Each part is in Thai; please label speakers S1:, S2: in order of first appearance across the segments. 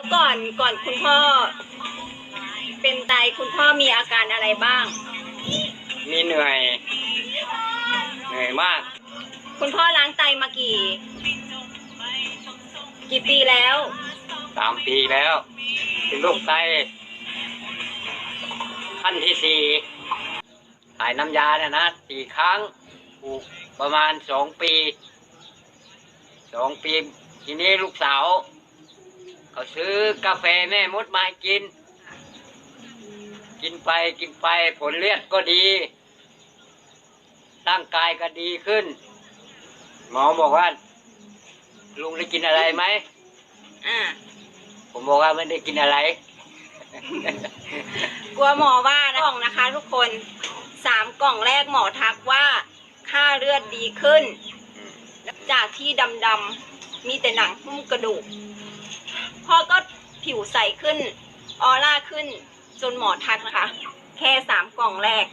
S1: แล้วก่อนก่อนคุณพ่อ เป็นไตคุณพ่อมีอาการอะไรบ้าง
S2: มีเหนื่อย เหนื่อยมาก
S1: คุณพ่อล้างไตมากี่ กี่ปีแล้ว
S2: สามปีแล้ว เป็นโรคไตขั้นที่สี่ถ่ายน้ำยาเนี่ยนะสี่ครั้งถูกประมาณสองปีสองปี ทีนี้ลูกสาว เขาซื้อกาแฟแม่มดมาให้กิน กินไปกินไปผลเลือดก็ดี ร่างกายก็ดีขึ้น หมอบอกว่า ลุงได้กินอะไรไหม
S1: อ่า
S2: ผมบอกว่าไม่ได้กินอะไร
S1: กลัวหมอว่านะกล่องนะคะ ทุกคนสามกล่องแรกหมอทักว่าค่าเลือดดีขึ้น จากที่ดำๆมีแต่หนังหุ้มกระดูก พ่อก็ผิวใสขึ้น ออร่าขึ้น จนหมอทักนะคะ แค่สามกล่องแรก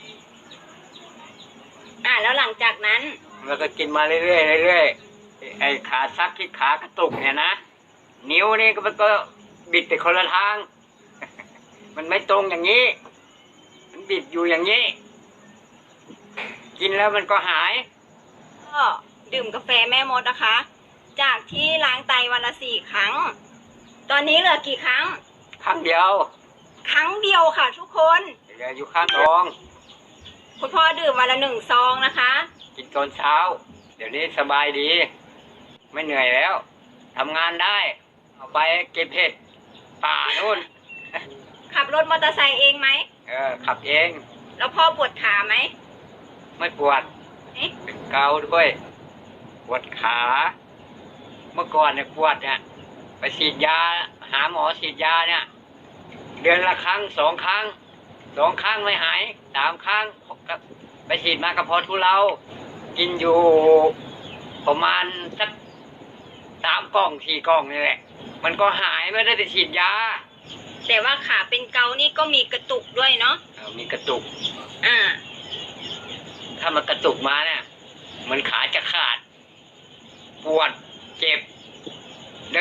S1: อ่าแล้วหลังจากนั้น
S2: แล้วก็กินมาเรื่อยๆเรื่อยๆไอ้ขาซักที่ขากระตุกเนี่ยนะนิ้วนี่ก็มันก็บิดไปคนละทาง มันไม่ตรงอย่างนี้ มันบิดอยู่อย่างนี้ กินแล้วมันก็หาย
S1: ก็ดื่มกาแฟแม่มดนะคะ จากที่ล้างไตวันละสี่ครั้ง ตอนนี้เหลือกี่ครั้ง
S2: ครั้งเดียว
S1: ครั้งเดียวค่ะ ทุกคน
S2: เหลืออยู่ข้างท้อง
S1: คุณพ่อดื่มวันละหนึ่งซองนะคะ
S2: กินตอนเช้า เดี๋ยวนี้สบายดี ไม่เหนื่อยแล้วทำงานได้ เอาไปเก็บเห็ดป่านู่น
S1: ขับรถมอเตอร์ไซค์เองไหม
S2: เออ ขับเอง
S1: แล้วพ่อปวดขาไหม
S2: ไม่ปวด
S1: เอ๊ะ
S2: เป็นเกาด้วย ปวดขา เมื่อก่อนเนี่ยปวดเนี่ย ไปฉีดยา หาหมอฉีดยาเนี่ย เดือนละครั้งสองครั้งสองครั้งไม่หายสามครั้งก็ไปฉีดมากระเพาะทุเรา กินอยู่ประมาณสักสามกล่องสี่กล่องนี่แหละ มันก็หายไม่ได้ไปฉีดยา
S1: แต่ว่าขาเป็นเกานี่ก็มีกระตุกด้วยเนาะ
S2: เออมีกระตุก
S1: อ่า
S2: ถ้ามันกระตุกมาเนี่ยเหมันขาจะขาด ปวด เจ็บ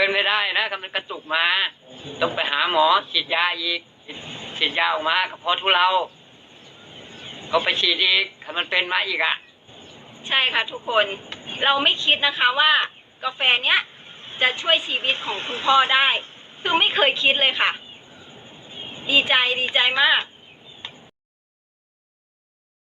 S2: เดินไม่ได้นะถ้ามันกระตุกมา ต้องไปหาหมอฉีดยาอีกฉีดยาออกมาก็พราะทุเราก็ไปฉีดอีกถ้ามันเป็นมาอีกอะ
S1: ใช่ค่ะทุกคนเราไม่คิดนะคะว่า กาแฟเนี้ยจะช่วยชีวิตของคุณพ่อได้ คือไม่เคยคิดเลยค่ะ ดีใจดีใจมาก